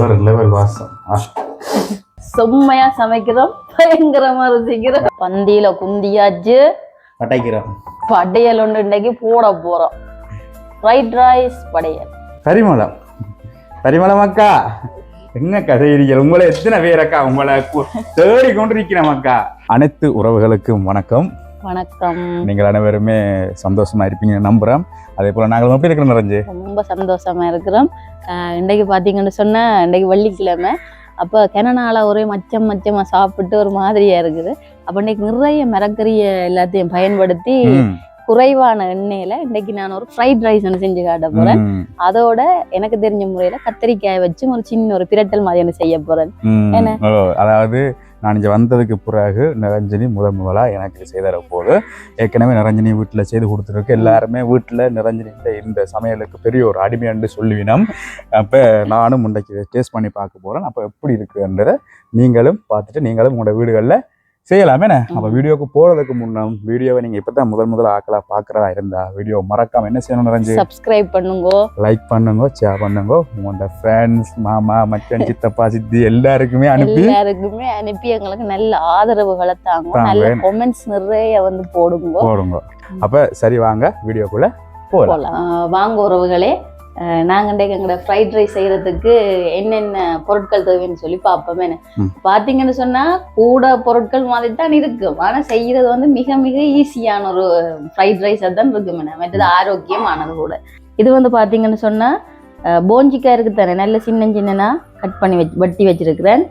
வேற லெவல் வாசம். செம்மையா சமைக்கிறோம். பயங்கரமா ருசிக்கிறோம். பந்தியில குந்தியாச்சு. பட்டைக்கிறோம் படையல் ஒன்று இன்னைக்கு போட போறோம். ஃப்ரைட் ரைஸ் படையல். பரிமளம். பரிமளம் அக்கா. என்ன கதை இருக்கிற உங்களை எத்தனை பேர் அக்கா? உங்களை தேடி கொண்டிருக்கிறோம் அக்கா. அனைத்து உறவுகளுக்கும் வணக்கம். வணக்கம். நீங்கள் அனைவருமே சந்தோஷமா இருப்பீங்க நம்புறோம். அதே போல நாங்கள் எப்படி இருக்கிறோம் நிறைஞ்சு ரொம்ப சந்தோஷமா இருக்கிறோம். இன்னைக்கு பாத்தீங்கன்னு சொன்னா இன்னைக்கு வெள்ளிக்கிழமை. அப்போ கெனனால ஒரே மச்சம் மச்சமா சாப்பிட்டு ஒரு மாதிரியா இருக்குது. அப்ப இன்னைக்கு நிறைய மரக்கறிய எல்லாத்தையும் பயன்படுத்தி குறைவான எண்ணெயில இன்னைக்கு நான் ஒரு ஃப்ரைட் ரைஸ் ஒன்று செஞ்சு காட்ட போறேன். அதோட எனக்கு தெரிஞ்ச முறையில கத்திரிக்காய் வச்சு ஒரு சின்ன ஒரு பிரட்டல் மாதிரி ஒன்று செய்ய போறேன். அதாவது நான் இங்கே வந்ததுக்கு பிறகு நிரஞ்சனி முதல் முதலா எனக்கு செய்தர போது ஏற்கனவே நிரஞ்சனி வீட்டில் செய்து கொடுத்துருக்கு. எல்லாருமே வீட்டில் நிரஞ்சனி இந்த சமையலுக்கு பெரிய ஒரு அடிமையாண்டு சொல்லுவினம். அப்போ நானும் முன்னைக்கு டேஸ்ட் பண்ணி பார்க்க போகிறேன் அப்போ எப்படி இருக்குன்றதை நீங்களும் பார்த்துட்டு நீங்களும் உங்களோட வீடுகளில் செய்யலாமே அப்ப வீடியோக்கு போறதுக்கு முன்னம் வீடியோவை நீங்க இப்பதான் முதல் முதல்ல ஆக்கலா பாக்குறதா இருந்தா வீடியோ மறக்காம என்ன செய்யணும் நிரஞ்சு சப்ஸ்கிரைப் பண்ணுங்க. லைக் பண்ணுங்க ஷேர் பண்ணுங்க. உங்களோட ஃப்ரெண்ட்ஸ் மாமா மச்சான் சித்தப்பா சித்தி எல்லாருக்குமே அனுப்பி எல்லாருக்குமே அனுப்பி எங்களுக்கு நல்ல ஆதரவுகளை தாங்க. நல்ல கமெண்ட்ஸ் நிறைய வந்து போடுங்க. போடுங்க. அப்ப சரி வாங்க வீடியோக்குள்ள போகலாம் வாங்க உறவுகளே. ஆஹ் நாங்க இன்றைக்கு எங்களோட ஃப்ரைட் ரைஸ் செய்யறதுக்கு என்னென்ன பொருட்கள் தேவைன்னு சொல்லி பார்ப்போமே. ம். பாத்தீங்கன்னு சொன்னா கூட பொருட்கள் மாதிரி தான் இருக்கும் ஆனா செய்யறது வந்து மிக மிக ஈஸியான ஒரு ஃப்ரைட் ரைஸ் தான் இருக்கும். மற்றது ஆரோக்கியமானது கூட. இது வந்து பாத்தீங்கன்னு சொன்னா ஆஹ் போஞ்சிக்காய் இருக்கு தானே? நல்ல சின்ன சின்னனா கட் பண்ணி வச்சு வெட்டி வச்சிருக்கிறேன்.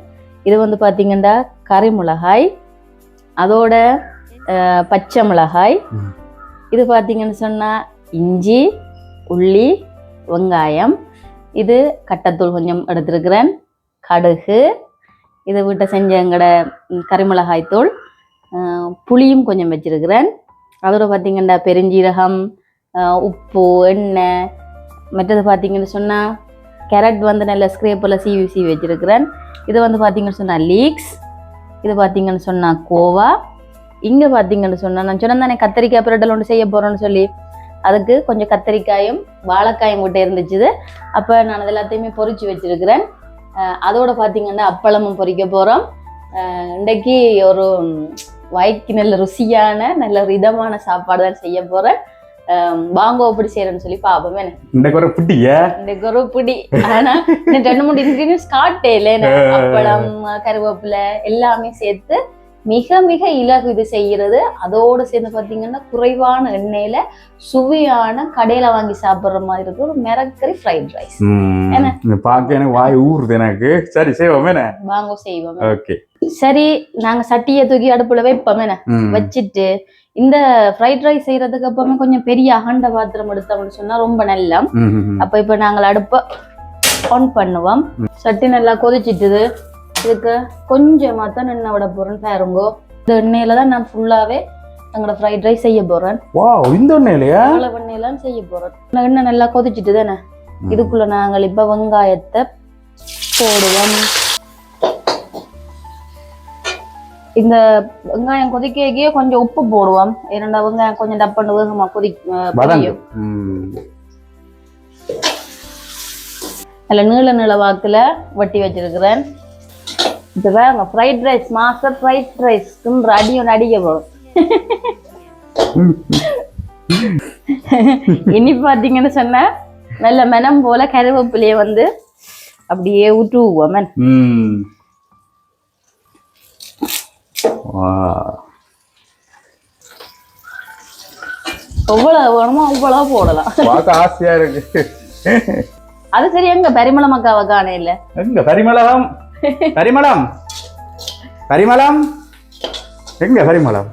இது வந்து பாத்தீங்கன்னா கறி மிளகாய் அதோட பச்சை மிளகாய். இது பாத்தீங்கன்னு சொன்னா இஞ்சி உள்ளி வெங்காயம். இது கட்டத்தூள் கொஞ்சம் எடுத்திருக்கிறேன். கடுகு. இது வீட்டை செஞ்ச எங்களோட கறிமிளகாய் தூள் புளியும் கொஞ்சம் வச்சிருக்கிறேன். அதோட பார்த்திங்கன்னா பெருஞ்சீரகம் உப்பு எண்ணெய் மற்றது பார்த்திங்கன்னு சொன்னால் கேரட் வந்து நல்ல ஸ்க்ரேப்பில் சீவி சீவி வச்சுருக்கிறேன். இது வந்து பார்த்திங்கன்னு சொன்னால் லீக்ஸ் இது பார்த்திங்கன்னு சொன்னால் கோவா. இங்கே பார்த்தீங்கன்னு சொன்னால் நான் சொன்னேன் தானே கத்திரிக்காய் பிரட்டல் ஒன்று செய்ய போகிறோன்னு சொல்லி. அதுக்கு கொஞ்சம் கத்திரிக்காயும் வாழைக்காயும் விட்டு இருந்துச்சு அப்போ நான் அது எல்லாத்தையுமே பொரிச்சு வச்சிருக்கிறேன் அதோட பார்த்தீங்கன்னா அப்பளமும் பொரிக்க போகிறோம் இன்றைக்கு ஒரு வாய்க்கு நல்ல ருசியான நல்ல ஒரு இதமான சாப்பாடு தான் செய்ய போகிறேன் வாங்க எப்படி செய்யறேன்னு சொல்லி பார்ப்போம் என்ன. இன்றைக்கு ஒரு புட்டிய இன்றைக்கு ஒரு பிடி ஆனா ரெண்டு மூணு இன்கிரீடியன்ஸ் காட்டேல அப்பளம் கருவேப்பிலை எல்லாமே சேர்த்து மிக மிக இலகு இது செய்யறது அதோடு சேர்ந்து பாத்தீங்கன்னா குறைவான எண்ணெயில சுவையான கடையில வாங்கி சாப்பிடுற மாதிரி இருக்கிற ஒரு மிரக்கறி ஃப்ரைட் ரைஸ்? பார்க்க எனக்கு வாய் ஊறுது எனக்கு. சரி செய்வோம். வாங்க செய்வோம். ஓகே. சரி நாங்க சட்டியை தூக்கி அடுப்புல வைப்போம். வச்சுட்டு இந்த ஃப்ரைட் ரைஸ் செய்யறதுக்கு அப்பவுமே கொஞ்சம் பெரிய அகண்ட பாத்திரம் எடுத்தோம்னு சொன்னா ரொம்ப நல்லா. அப்ப இப்ப நாங்கள் அடுப்ப ஆன் பண்ணுவோம். சட்டி நல்லா கொதிச்சிட்டுது. இதுக்கு கொஞ்சமா தான் எண்ணெய் விட பாருங்கோ. இந்த எண்ணெயில தான் நான் ஃபுல்லாவே எங்களோட ஃப்ரைட் ரைஸ் செய்ய போறேன். வா இந்த ஒண்ணு இல்லையா அவ்வளவு எண்ணெயெல்லாம் செய்ய போறேன். இந்த எண்ணெய் நல்லா கொதிச்சிட்டு தானே? இதுக்குள்ள நாங்கள் இப்ப வெங்காயத்தை போடுவோம். இந்த வெங்காயம் கொதிக்கையே கொஞ்சம் உப்பு போடுவோம். இரண்டா வெங்காயம் கொஞ்சம் டப்பண்டு வேகமா கொதி. நல்ல நீள நீள வாக்குல வெட்டி வச்சிருக்கிறேன். இது வேற fried rice master fried rice துன்ற அடி ஒன்று அடிக்க போகும் இனி பார்த்தீங்கன்னு சொன்னா நல்ல மெனம் போல கருவேப்பிலையை வந்து அப்படியே ஊற்றுவோம். ம். வா. எவ்வளவு வேணுமோ அவ்வளவு போடலாம். பார்க்க ஆசையா இருக்கு. அது சரி எங்க பரிமள மக்காவை காண இல்ல? எங்க பரிமளம்? பரிமளம் பரிமளம் எங்க பரிமளம்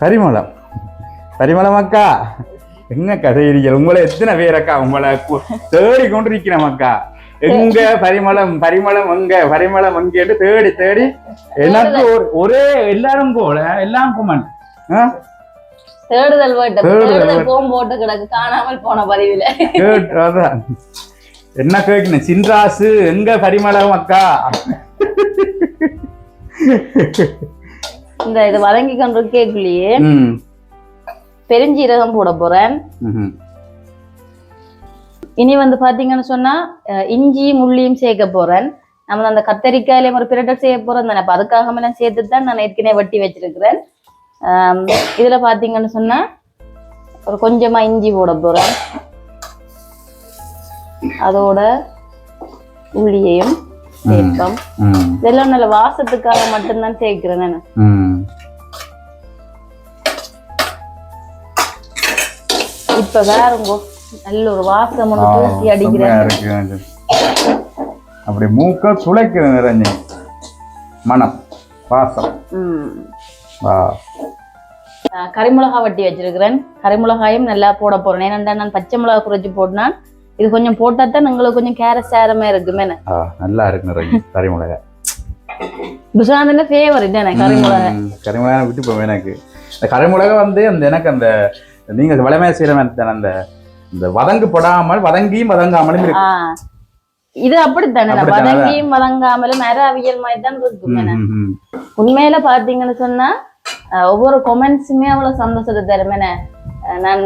பரிமளம் பரிமளம் அக்கா. என்ன கதை இருக்கிற உங்களை எத்தனை பேர் அக்கா உங்களை தேடி கொண்டிருக்கிறோம் அக்கா. எங்க பரிமளம் பரிமளம் எங்க பரிமளம் எங்கேன்னு தேடி தேடி எனக்கு ஒரு- எல்லாரும் போல எல்லாம் குமன்? தேடுதல் வேட்ட தேடுதல் போட்டு. கிடக்கு. காணாமல் போன பதிவுல. அதான். என்ன கேட்கணும்? சின்ராசு எங்க பரிமளம் அக்கா? இந்த இது வதங்கி கொண்டு கேக்குள்ளேயே. பெருஞ்சீரகம் போட போறேன். இனி வந்து பாத்தீங்கன்னு சொன்னா இஞ்சியும் உள்ளியும் சேர்க்க போறேன். நம்ம அந்த கத்தரிக்காயிலையும் ஒரு பிரட்டல் செய்ய போறோம் தானே அப்ப அதுக்காக எல்லாம் சேர்த்து தான் நான் ஏற்கனவே வெட்டி வச்சிருக்கிறேன். இதுல பாத்தீங்கன்னு சொன்னா ஒரு கொஞ்சமா இஞ்சி போட போறேன். அதோட உள்ளியையும் சேர்ப்போம் இதெல்லாம் நல்ல வாசத்துக்காக மட்டும்தான் சேர்க்கிறேன் நான். இப்ப வேறுங்கோ நல்ல ஒரு வாசம் தூக்கி அடிக்கிறேன். அப்படி மூக்க சுளைக்குது நிரஞ்சனி மனம் வாசம். கறிமிளகா வட்டி வச்சிருக்கிறேன். கறிமிளகாயும் நல்லா போட போறேன். ஏன்னா நான் பச்சை மிளகா குறைச்சி போட்டேன்னா இது கொஞ்சம் போட்டா தான் உங்களுக்கு கொஞ்சம் கேர சேரமே இருக்குமே ஆ, நல்லா இருக்கு நிரஞ்சனி கறிமிளகா புசாந்தின ஃபேவரட் தானே கறிமிளகா ம், கறிமிளகா விட்டு போவேன் எனக்கு. இந்த கறிமிளகா வந்து அந்த எனக்கு அந்த நீங்க வளமையா செய்யற மாதிரி அந்த இந்த வதங்கு படாமல் வதங்கியும் வதங்காமலும் இருக்கு இது அப்படித்தானே? வதங்கியும் வதங்காமலும் மர அவியல் மாதிரி தான் இருக்கும். உண்மையில பாத்தீங்கன்னு சொன்னா ஒவ்வொரு கொமெண்ட்ஸுமே அவ்வளவு சந்தோஷத்தை தருமேனே. நான்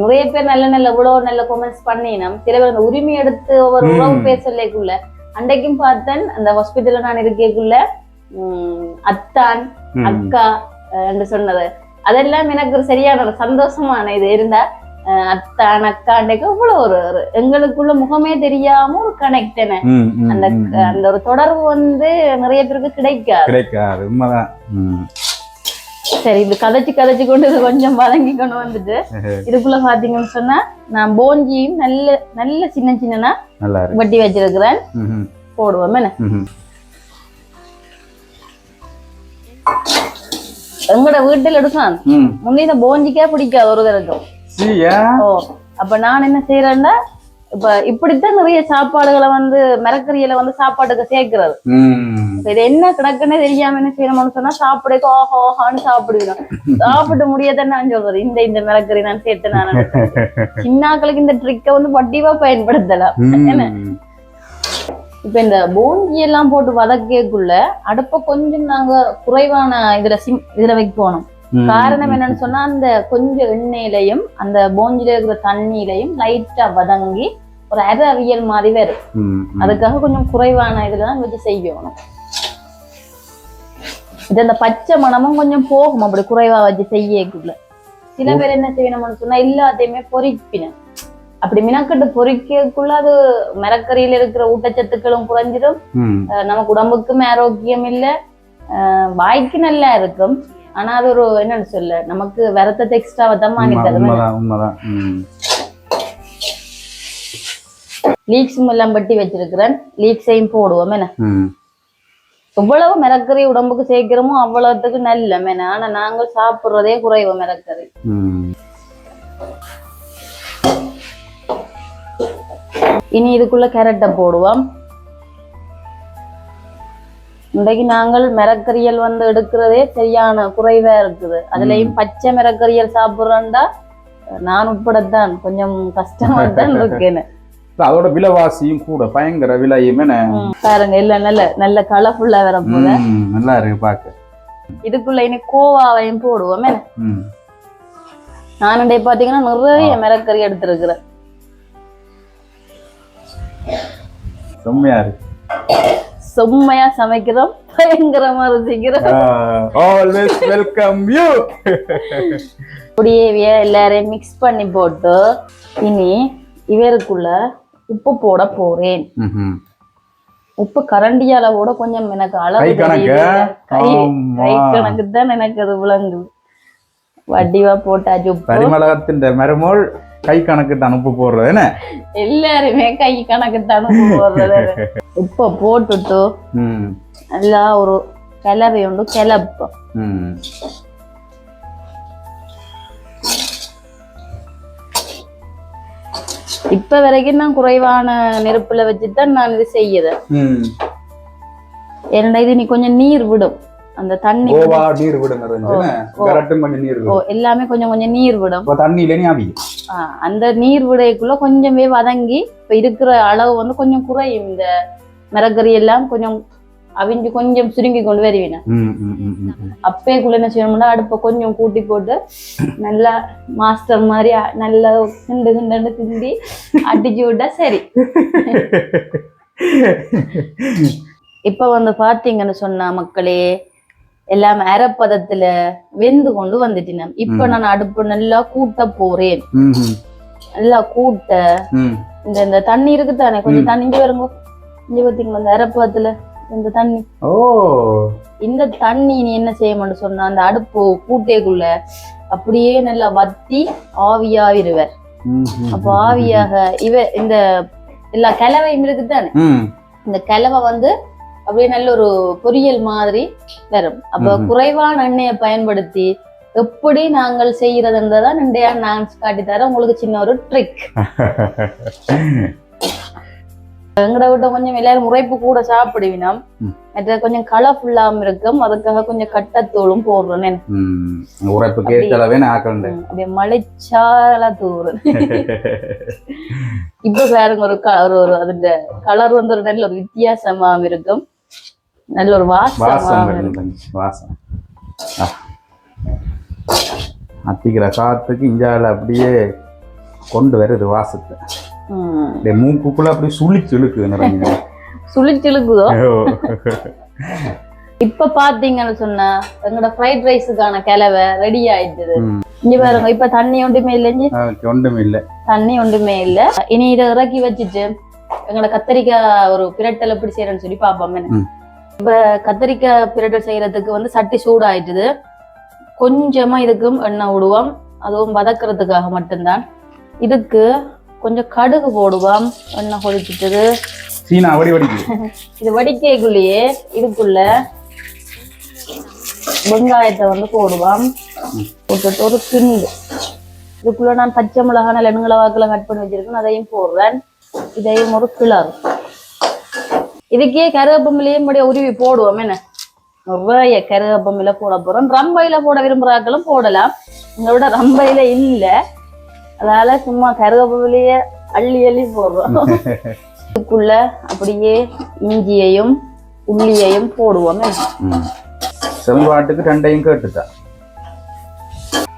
நிறைய பேர் நல்ல நல்ல இவ்வளவு நல்ல கொமெண்ட்ஸ் பண்ணினோம் சில பேர் அந்த உரிமை எடுத்து ஒவ்வொரு. உறவு பேசலேக்குள்ள அன்றைக்கும் பார்த்தேன் அந்த ஹாஸ்பிட்டல்ல நான் இருக்கேக்குள்ள அத்தான். அக்கா என்று சொன்னது அதெல்லாம் எனக்கு ஒரு சரியான ஒரு சந்தோஷமான இது இருந்தா அத்தான் அக்கா அன்றைக்கு அவ்வளவு ஒரு எங்களுக்குள்ள முகமே தெரியாம ஒரு கனெக்ட் என்ன அந்த. அந்த ஒரு தொடர்பு வந்து நிறைய பேருக்கு கிடைக்காது கிடைக்காது உண்மைதான். சரி இது கதைச்சு கதைச்சு கொண்டு இது கொஞ்சம் வதங்கி கொண்டு வந்துட்டு இதுக்குள்ள பாத்தீங்கன்னு சொன்னா நான் போஞ்சியும் நல்ல நல்ல சின்ன சின்னனா வட்டி வச்சிருக்கிறேன். போடுவோம் என்ன. எங்களோட வீட்டில் எடுக்கலாம். முன்னே இந்த போஞ்சிக்கே பிடிக்காது ஒரு தருக்கும் அப்ப நான் என்ன செய்யறேன்னா இப்ப இப்படித்தான் நிறைய சாப்பாடுகளை வந்து மிரக்கறியில வந்து சாப்பாட்டுக்கு சேர்க்கிறது. இது என்ன கிடக்குன்னு தெரியாம என்ன செய்யணும்னு சொன்னா சாப்பிடுக்கு ஓஹோ ஓஹான்னு சாப்பிடுவேன். சாப்பிட்டு முடியாதான் நான் சொல்றது. இந்த இந்த மிளகறி நான் சேர்த்து நான். சின்னாக்களுக்கு இந்த ட்ரிக்கை வந்து வட்டிவா பயன்படுத்தலாம். இப்ப இந்த போஞ்சி எல்லாம் போட்டு வதக்கக்குள்ள அடுப்ப கொஞ்சம் நாங்க குறைவான இதுல சிம் இதுல வைக்கணும். காரணம் என்னன்னு சொன்னா அந்த கொஞ்சம் எண்ணெயிலையும் அந்த போஞ்சில இருக்கிற தண்ணியிலையும் லைட்டா வதங்கி ஒரு அரை அவியல் மாதிரி வரும். அதுக்காக கொஞ்சம் குறைவான இதுல தான் வச்சு செய்யணும் இது அந்த பச்சை மணமும் கொஞ்சம் போகும் அப்படி குறைவா வச்சு செய்யக்குள்ள. சில பேர் என்ன செய்யணும்னு சொன்னா எல்லாத்தையுமே பொறிப்பின அப்படி மினக்கட்டு பொறிக்கக்குள்ள அது மரக்கறியில இருக்கிற ஊட்டச்சத்துக்களும் குறைஞ்சிடும் நமக்கு உடம்புக்கும் ஆரோக்கியம் இல்ல. வாய்க்கு நல்லா இருக்கும். ஆனா அது ஒரு என்னன்னு சொல்ல நமக்கு விரத்தத்தை எக்ஸ்ட்ராவை தான் வாங்கி ம். லீக்ஸும் எல்லாம் பட்டி வச்சிருக்கிறேன். லீக்ஸையும் போடுவோம் என்ன. எவ்வளவு மிரக்கறி உடம்புக்கு சேர்க்கிறோமோ அவ்வளவுத்துக்கு நல்ல மேன. ஆனா நாங்கள் சாப்பிடுறதே குறைவு மிரக்கறி. ம். இனி இதுக்குள்ள கேரட்டை போடுவோம். இன்றைக்கு நாங்கள் மிரக்கறியல் வந்து எடுக்கிறதே சரியான குறைவா இருக்குது. அதுலயும் பச்சை மிரக்கறியல் சாப்பிடுறோம்டா நான் உட்படத்தான் கொஞ்சம் கஷ்டமா தான் இருக்கேன்னு அதோட விலைவாசியும் கூட பயங்கர விலையும் பாருங்க இல்ல நல்ல நல்ல கலர்ஃபுல்லா வர போல நல்லா இருக்கு பாக்க. இதுக்குள்ள இனி கோவாவையும் போடுவோம். நான் இன்றைக்கு பாத்தீங்கன்னா நிறைய மிரக்கறி எடுத்திருக்கிறேன். செம்மையா இருக்கு. செம்மையா சமைக்கிறோம். பயங்கரமா ருசிக்கிறோம். ஆல்வேஸ் வெல்கம் யூ அப்படியே எல்லாரையும் மிக்ஸ் பண்ணி போட்டு இனி இவருக்குள்ள உப்பு போட போறேன். உப்பு கரண்டியால கூட கொஞ்சம் எனக்கு அளவு கை கணக்கு? தான் எனக்கு அது விளங்குது. வடிவா போட்டாச்சு பரிமளகத்தின் மரமோள் கை கணக்கிட்டு அனுப்ப போடுறது என்ன எல்லாருமே கை கணக்கு தான் உப்பு போடுறது உப்பை போட்டுட்டு. நல்லா ஒரு கிளறி உண்டு கிளப்போம் ம். இப்ப வரைக்கும் நான் குறைவான நெருப்புல வச்சுதான் நான் இது செய்யுறேன். ஏன்னா இது நீ கொஞ்சம் நீர் விடும் அந்த தண்ணி ஓவா நீர்? ஓ. கரட்டும் கொஞ்சம் நீர் ஓ விடும் எல்லாமே கொஞ்சம் கொஞ்சம் நீர் விடும் இப்ப தண்ணியில ஆ, அந்த நீர் விடைக்குள்ள கொஞ்சமே வதங்கி இப்ப இருக்கிற அளவு வந்து கொஞ்சம் குறையும் இந்த மிரக்கறி எல்லாம் கொஞ்சம் அவிஞ்சு கொஞ்சம் சுருங்கி கொண்டு ம். அப்பேக்குள்ள என்ன செய்யணும்னா அடுப்பை கொஞ்சம் கூட்டி போட்டு நல்லா மாஸ்டர் மாதிரி நல்லா கிண்டு கிண்டு கிண்டி அடிச்சு விட்டா சரி இப்ப வந்து பாத்தீங்கன்னு சொன்னா மக்களே எல்லாம் அரைப்பதத்துல வெந்து கொண்டு வந்துட்டினேன் இப்ப. நான் அடுப்பு நல்லா கூட்ட போறேன். நல்லா கூட்ட. இந்த இந்த தண்ணி இருக்கு தானே கொஞ்சம் தண்ணி வருங்க இங்க பாத்தீங்களா? இந்த அரைப்பதத்துல இந்த தண்ணி. ஓ. இந்த தண்ணி நீ என்ன செய்யணும்னு சொன்னா அந்த அடுப்பு கூட்டைக்குள்ள அப்படியே நல்லா வத்தி ம், அப்போ ஆவியாக இவ இந்த எல்லா கிழவையும் இருக்குதானே? இந்த கிழவை வந்து அப்படியே நல்ல ஒரு பொரியல் மாதிரி வரும். அப்ப. குறைவான எண்ணெயை பயன்படுத்தி எப்படி நாங்கள் செய்யறதுன்றதான் இன்றைய நான் காட்டி தரேன் உங்களுக்கு சின்ன ஒரு ட்ரிக் எங்கட விட்ட கொஞ்சம் எல்லாரும் உரைப்பு கூட சாப்பிடுவினோம். மற்ற கொஞ்சம் கலர்ஃபுல்லாம இருக்கும். அதுக்காக கொஞ்சம் கட்டத்தூளும் போடுறேன் நான் ஆக்கண்டேன் அப்படியே மலைச்சாரலா தூறும் இப்ப பாருங்க ஒரு ஒரு அதுல கலர் வந்து ஒரு நல்ல ஒரு வித்தியாசமா இருக்கும். நல்ல ஒரு வாசமா வாசம். அத்திக்கிற காத்துக்கு இஞ்சால அப்படியே கொண்டு வருது வாசத்தை. அப்படியே மூக்குக்குள்ள அப்படியே சுழிச்சு இழுக்குது நிறைய சுழிச்சிழுக்குதோ இப்ப பாத்தீங்கன்னு சொன்னா எங்களோட ஃப்ரைட் ரைஸுக்கான கிளவை ரெடி ஆயிடுது. இங்க பாருங்க இப்ப தண்ணி ஒன்றுமே இல்லைஞ்சு ஒன்றும் இல்லை. தண்ணி ஒன்றுமே இல்ல. இனி இதை இறக்கி வச்சுட்டு எங்களோட கத்தரிக்காய் ஒரு பிரட்டல் எப்படி செய்யறேன்னு சொல்லி பாப்போம். இப்ப கத்தரிக்காய் பிரட்டல் செய்யறதுக்கு வந்து சட்டி சூடாயிட்டுது. கொஞ்சமா இதுக்கும் எண்ணெய் விடுவோம் அதுவும் வதக்குறதுக்காக மட்டும்தான். இதுக்கு கொஞ்சம் கடுகு போடுவோம். எண்ணெய் கொதிச்சிட்டது. சீனா வடி வடிக்குது இது வடிக்கைக்குள்ளேயே இதுக்குள்ள வெங்காயத்தை வந்து போடுவோம். போட்டுட்டு ஒரு கிண்டு. இதுக்குள்ள நான் பச்சை மிளகாய் நல்ல எண்ணுங்கள வாக்குல கட் பண்ணி வச்சிருக்கேன். அதையும் போடுறேன். இதையும் ஒரு கிளறு. இதுக்கே கருவேப்பமிலையே முடிய உருவி போடுவோம் என்ன? நிறைய கருவேப்பமில போட போறோம். ரம்பையில போட விரும்புறாக்களும் போடலாம். எங்களோட ரம்பையில இல்ல. அதனால சும்மா கருவேப்பமிலையே அள்ளி அள்ளி போடுறோம். இதுக்குள்ள அப்படியே இஞ்சியையும் உள்ளியையும் போடுவோம் செல்வாட்டுக்கு ரெண்டையும் கேட்டுட்டா.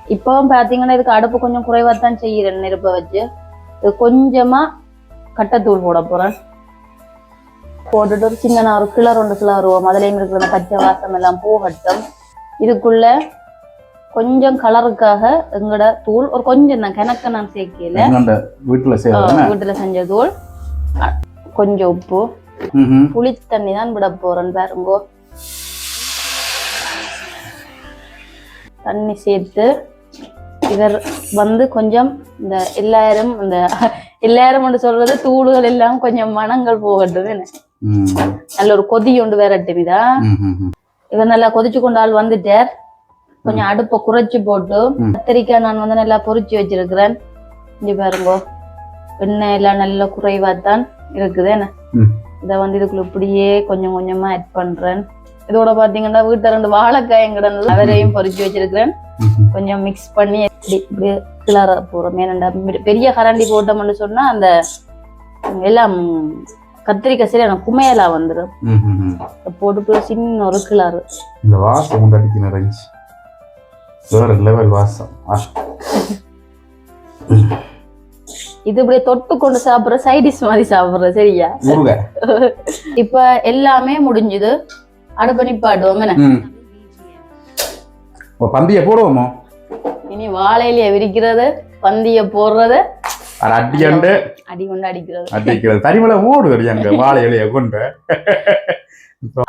இப்பவும் பாத்தீங்கன்னா இதுக்கு அடுப்பு கொஞ்சம் குறைவா தான் செய்யறேன் நெருப்ப வச்சு. இது கொஞ்சமா கட்டத்தூள் போட போறேன். போட்டுட்டு ஒரு சின்ன ஒரு கிளர் ஒன்று கிளறுவோம் அதுலயும் இருக்கிற அந்த பச்சை வாசம் எல்லாம் போகட்டும். இதுக்குள்ள கொஞ்சம் கலருக்காக எங்கட தூள் ஒரு கொஞ்சம் தான் கணக்க நான் சேர்க்கல. வீட்டுல வீட்டுல செஞ்ச தூள். கொஞ்சம் உப்பு. புளி தண்ணி தான் விட போறேன் பாருங்கோ. தண்ணி சேர்த்து இவர் வந்து கொஞ்சம் இந்த எல்லாரும் இந்த எல்லாரும் சொல்றது தூளுகள் எல்லாம் கொஞ்சம் மனங்கள் போகட்டும் நல்ல ஒரு கொதி ஒன்று ம் ம் ம் இவர் நல்லா கொதிச்சு கொண்டு ஆள் வந்துட்டார். கொஞ்சம் அடுப்பை குறைச்சு போட்டு. கத்திரிக்காய் நான் வந்து நல்லா பொரிச்சு வச்சிருக்கிறேன். இங்க பாருங்கோ. எண்ணெய் எல்லாம் நல்ல குறைவா தான் இருக்குது. என்ன. இதை வந்து இதுக்குள்ள இப்படியே கொஞ்சம் கொஞ்சமா ஆட் பண்றேன். இதோட பாத்தீங்கன்னா வீட்டுல ரெண்டு வாழைக்காயும் கிடந்தது அவரையும் பொரிச்சு வச்சிருக்கிறேன். கொஞ்சம் மிக்ஸ் பண்ணி இப்படி கிளற போறோம். பெ- பெரிய கரண்டி போட்டோம்னு சொன்னா அந்த எல்லாம் கத்திரிக்காய் சரியான குமையலா வந்துடும் போட்டு சின்ன ஒரு கிளறு. இந்த வாசம் உண்டு அடிக்க நிறைஞ்சு வேற லெவல் வாசம். இது இப்படியே தொட்டு கொண்டு சாப்பிடுற சைடிஷ் மாதிரி சாப்பிடுற சரியா இப்ப எல்லாமே முடிஞ்சுது. அடுப்பு நிப்பாட்டுவோம் என்ன? ம். ஓ பந்திய போடுவோமோ? இனி வாழையில விரிக்கிறது பந்திய போடுறது அது அடியாண்டு அடி கொண்டு. அடிக்கிறது. அடிக்கிறது. தனிமலை ஓடுது அங்க வாழை இலைய கொண்டு.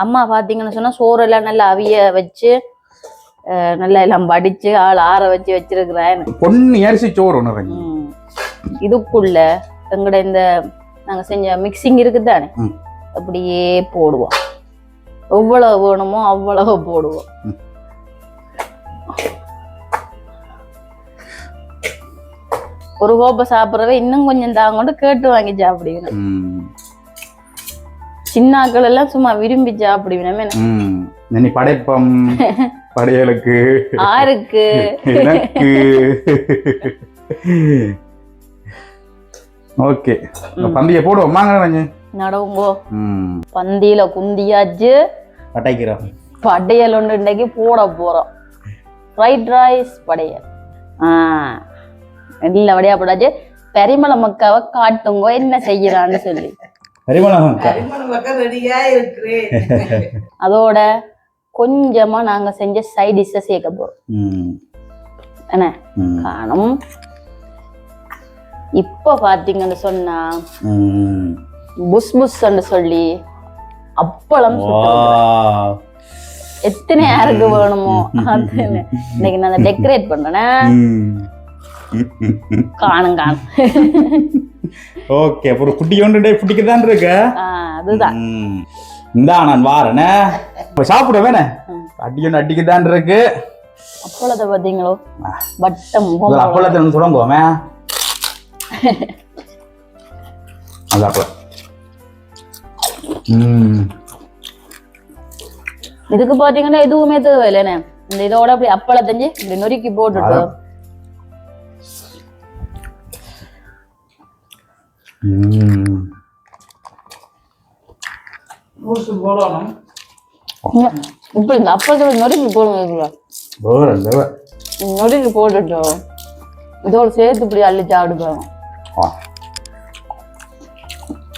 அம்மா பாத்தீங்கன்னு சொன்னா சோறு எல்லாம் நல்லா அவிய வச்சு நல்லா எல்லாம் படிச்சு ஆள் ஆற வச்சு வச்சிருக்கிறேன் பொண்ணு அரிசி சோறு ஒன்று. இதுக்குள்ள எங்கட இந்த நாங்க செஞ்ச மிக்சிங் இருக்குதானே. அப்படியே போடுவோம். எவ்வளவு வேணுமோ அவ்வளவு போடுவோம். ஒரு கோப்பை சாப்பிட்றவ இன்னும் கொஞ்சம் தாங்கொண்டு கேட்டு வாங்கி சாப்பிடுவேன். சின்னாக்கள் எல்லாம் சும்மா விரும்பி சாப்பிடுவேன். படைப்பம் படையலுக்கு. ஆருக்கு எனக்கு ஓகே. பந்திய போடுவோம். வாங்க நடவுங்கோ. பந்தியில குந்தியாச்சு. பட்டாய்க்கிறோம் படையல் ஒன்று இன்றைக்கு போட போறோம். ஃப்ரைட் ரைஸ் படையல். ஆ. இல்லை வடையா போடாச்சு பெரிமலை மக்காவை காட்டுங்கோ என்ன செய்யறான்னு சொல்லி. அதோட கொஞ்சமா நாங்க செஞ்ச சைட் டிஷ்ஷை சேர்க்க போறோம். என்ன? காணும். இப்ப பாத்தீங்கன்னு சொன்னா புஸ் புஸ்ன்னு சொல்லி அப்பளம் எத்தனை யாருக்கு வேணுமோ இன்னைக்கு நான் டெக்கரேட் பண்றேனே காணும் காணும். ஓகே அப்புறம் குட்டி ஒன்று குட்டிக்கு தான் இருக்க. அதுதான். இந்தா நான் வாரேனே இப்போ சாப்பிட வேணே. அடி ஒன்று அடிக்கு தான் இருக்கு. அப்பளத்தை பாத்தீங்களோ வட்டம் அப்பளத்தை ஒன்று தொடங்குவோமே அது அப்பளம். இதுக்கு பாத்தீங்கன்னா எதுவுமே தேவையில்லைண்ணே. இந்த இதோட அப்படி அப்பளத்தஞ்சு இப்படி நொறுக்கி போட்டுட்டு இப்ப இந்த நொறுக்கி போடுங்க. நொறுக்கி போட்டுட்டு இதோட சேர்த்து இப்படி அள்ளி சாப்பிடுவாங்க ஆ.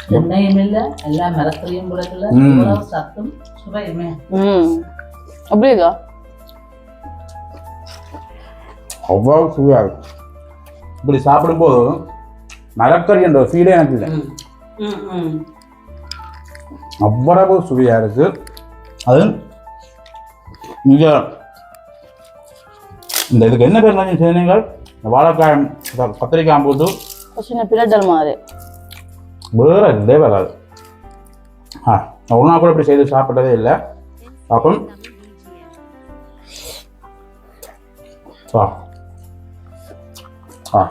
எண்ணெயும் இல்ல எல்லாம் மரத்துலயும் புடக்கல ம். இவ்வளவு சத்தும் சுவையுமே. ம். அப்படிக்கா அவ்வளவு சுவையாக இப்படி சாப்பிடும்போது மரக்கறி என்ற ஃபீலே எனக்கு இல்லை. அவ்வளவு சுவையாக இருக்கு. அது நீங்க இந்த இதுக்கு என்ன பேர் கொஞ்சம் செய்வீங்கள் இந்த வாழைக்காய் இந்த கத்திரிக்காய் போட்டு ஒரு சின்ன பிரட்டல் மாதிரி. வேற இதே வராது ஆ நான் ஒரு நாள் கூட இப்படி செய்து சாப்பிட்டதே இல்லை. அப்போ ஆ. ஆ.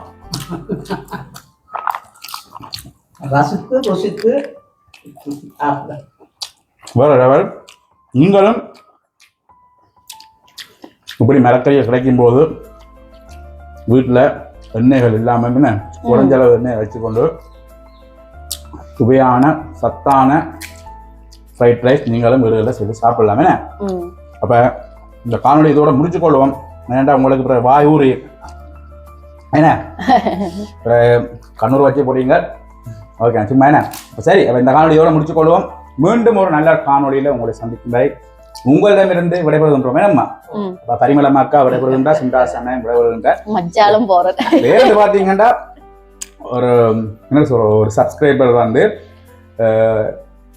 ரசித்து ருசித்து வேற நீங்களும் இப்படி மரக்கறியை கிடைக்கும் போது வீட்டில் எண்ணெய்கள் இல்லாமல் என்ன குறைஞ்ச அளவு எண்ணெயை வச்சுக்கொண்டு சுவையான சத்தான ஃப்ரைட் ரைஸ் நீங்களும் வீடுகளில் செய்து சாப்பிடலாமே ம். அப்போ இந்த காணொளி இதோட முடிச்சு கொள்வோம். ஏன்டா உங்களுக்கு பிறகு வாய் ஊறி என்ன? கண்ணூர் வச்சு போடுவீங்க. ஓகே சும்மா என்ன? சரி அப்போ இந்த காணொளி இதோட முடிச்சு கொள்வோம் மீண்டும் ஒரு நல்ல காணொளியில் உங்களை சந்திக்கும் வரை உங்களிடமிருந்து விடைபெறுகின்றோம். என்னம்மா ம். அப்போ பரிமளம் அக்கா விடைபெறுகின்றா சிந்தாசன விடைபெறுகின்ற. மச்சாலும் போறேன். வேறு பார்த்தீங்கன்னா ஒரு என்ன சொல்ற ஒரு சப்ஸ்கிரைபர் வந்து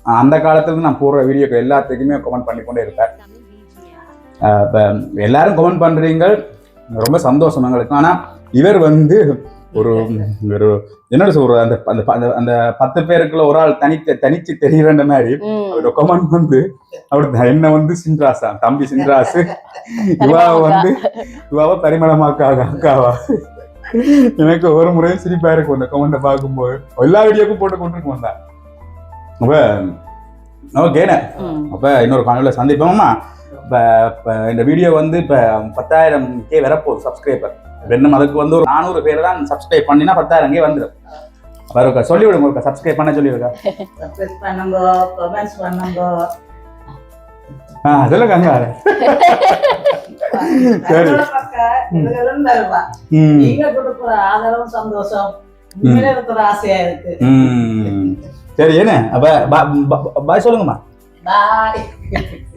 அந்த காலத்துல நான் போடுற வீடியோக்கு எல்லாத்துக்குமே கமெண்ட் பண்ணிக்கொண்டே இருப்பேன் அஹ், இப்ப எல்லாரும் கமெண்ட் பண்றீங்க. ரொம்ப சந்தோஷம் எங்களுக்கு. ஆனா இவர் வந்து ஒரு ஒரு என்ன சொல்ற? அந்த அந்த அந்த- பத்து பேருக்குள்ள ஒரு ஆள் தனித்து தனிச்சு தெரியுற மாதிரி அவரோட கமெண்ட் வந்து அவர் என்ன வந்து சின்ராசா? தம்பி சின்ராசு. இவா வந்து இவாவ பரிமளமாக்காக அக்காவா? எனக்கு ஒரு முறையும் சிரிப்பா இருக்கும் அந்த கமெண்ட்டை பார்க்கும்போது. எல்லா வீடியோக்கும் போட்டு கொண்டு வந்தேன் அப்ப ஓகேண்ணே அப்ப இன்னொரு காணொலியில் சந்திப்போம்மா. இப்போ இப்போ இந்த வீடியோ வந்து இப்போ பத்தாயிரம் கே வரப்போகுது சப்ஸ்கிரைபர் இன்னும் அதுக்கு வந்து ஒரு நானூறு பேர் தான் சப்ஸ்கிரைப் பண்ணினா பத்தாயிரம் கே வந்துடும் அப்போ சொல்லி விடுங்க ஒரு சப்ஸ்கிரைப் பண்ண சொல்லியிருக்கா சப்ஸ்கிரைப் பண்ணுங்க கமெண்ட்ஸ் பண்ணுங்க. ஆ சொல்லுங்க அங்க சரி. நீங்க கொடுக்குற ஆதரவும் சந்தோஷம். உண்மையிலே எனக்கு ஒரு ஆசையா இருக்கு. ம். சரி என்ன? அப்ப பாய் சொல்லுங்கம்மா. பாய்